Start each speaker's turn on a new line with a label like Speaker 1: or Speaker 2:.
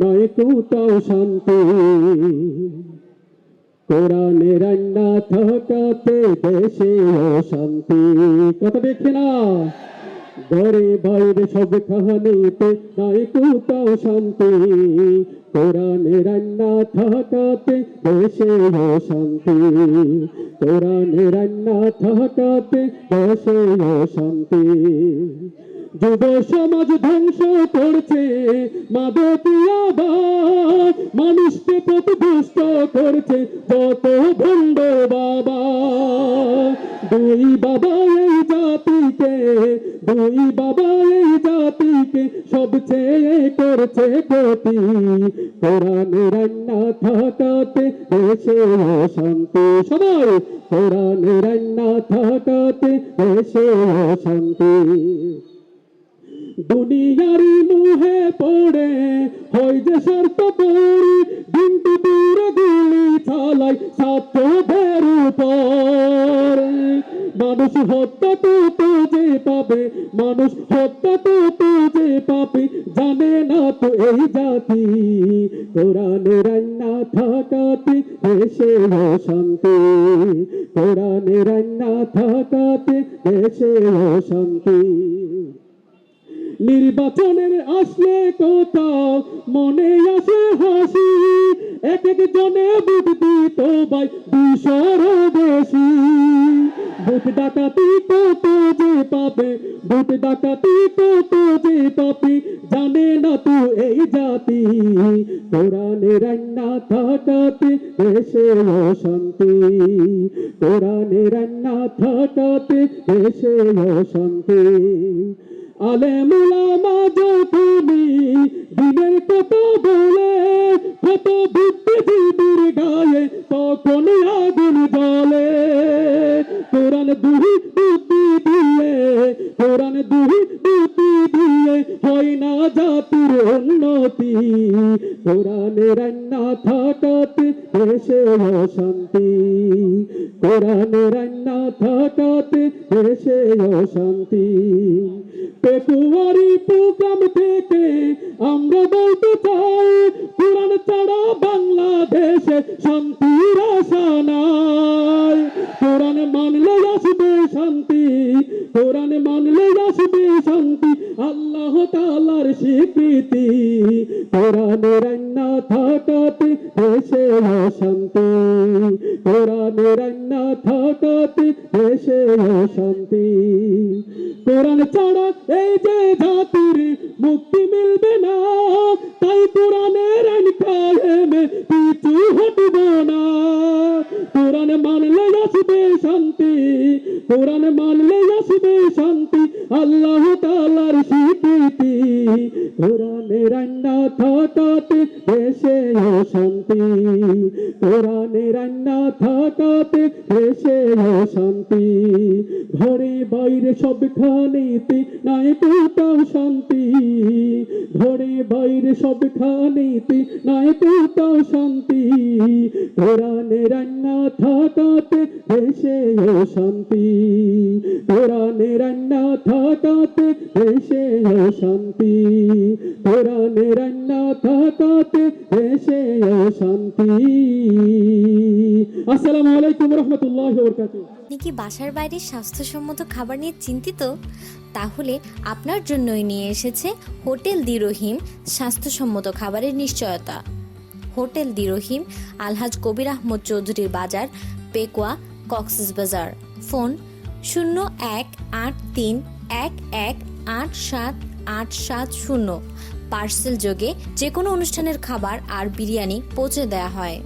Speaker 1: নয় কোথাও শান্তি। কোরআনে রান্না থাকাতে দেশে অশান্তি কথা দেখে না ঘরে বাইরে সব খাহানিতে নাই কোথাও শান্তি। কোরআনে রান্না থাকাতে দেশে অশান্তি কোরআনে রান্না থাকাতে দেশে অশান্তি যুব সমাজ ধ্বংস করছে। মাদকিয়াবাদ মানুষকে প্রতিপুষ্ট করছে। যত ভণ্ড বাবা, দুই বাবা এই জাতিকে, দুই বাবা এই জাতিকে সবচেয়ে করছে ক্ষতি। কোরআনে রান্না থাকাতে দেশে অশান্তি। সবাই কোরআনে রান্না থাকাতে দেশে অশান্তি। দুনিয়ারি মুহে পড়ে, হয় যে শর্ত পড়ি দিনটি দূরে গুলি চালাই ছাত্রদের উপর। মানুষ হত্যা তো যে পাবে, মানুষ হত্যা তো যে পাবে, জানে না তো এই জাতি। কোরআনে রান্না থাকাতে দেশে অশান্তি কোরআনে রান্না থাকাতে দেশে অশান্তি নির্বাচনের আসলে কোথাও মনে আসে হাসি। এক এক জনে বুট দিত ভাই দুশোর বেশি। বুট ডাকাতি কত যে পাবে বুট ডাকাতি কত যে পাবে জানে না তো এই জাতি। কোরআনে রান্না থাকাতে দেশে অশান্তি। কোরআনে রান্না থাকাতে দেশে অশান্তি। আলে মুলামা তুমি দিনের কথা বলে, কত বুদ্ধিজীবীর গায়ে তখন আগুন জ্বলে। কোরআন দুহি বুদ্ধি দিয়ে, কোরআন দুহি বুদ্ধি দিয়ে হয় না জাতির উন্নতি। কোরআনে রান্না থাকাতে দেশে অশান্তি কোরআনে রান্না থাকাতে দেশে অশান্তি পেটুয়ারি প্রোগ্রাম থেকে আমরা বলতে চাই, কোরআন ছাড়া বাংলাদেশে শান্তির আশা নাই। কোরআন মানলে আসবে শান্তি, কোরআন মানলে আসবে শান্তি, আল্লাহ তালার স্বীকৃতি। কোরআনে রান্না থাকাতে দেশে অশান্তি কোরআনে রান্না থাকাতে দেশে অশান্তি। কোরআন ছাড়া মুক্তি মিলবে না। তাই কোরআনের আইন পিছু হটব না। কোরআন মানলে আসবে শান্তি, কোরআন মানলে আসবে শান্তি, আল্লাহ তালার স্বীকৃতি। কোরআনে রান্না থাকাতে দেশে অশান্তি কোরআনে রান্না থাকাতে দেশে অশান্তি ঘরে বাইরে সব খানেতে নাই কোথাও শান্তি। ঘরে বাইরে সব খানেতে নাই কোথাও শান্তি। কোরআনে রান্না থাকাতে দেশে অশান্তি কোরআনে রান্না থাকাতে দেশে অশান্তি। কোরআনে রান্না থাকাতে দেশে অশান্তি। আসসালামু আলাইকুম রহমতুল্লাহ
Speaker 2: আপনি কি বাসার বাইরে স্বাস্থ্যসম্মত খাবার নিয়ে চিন্তিত? তাহলে আপনার জন্যই নিয়ে এসেছে হোটেল দি রহিম স্বাস্থ্যসম্মত খাবারের নিশ্চয়তা। হোটেল দি রহিম আলহাজ কবির আহমদ চৌধুরীর বাজার পেকুয়া কক্সেস বাজার ফোন শূন্য এক আট তিন এক এক আট সাত আট সাত শূন্য। পার্সেল যোগে যে কোনো অনুষ্ঠানের খাবার আর বিরিয়ানি পৌঁছে দেওয়া হয়।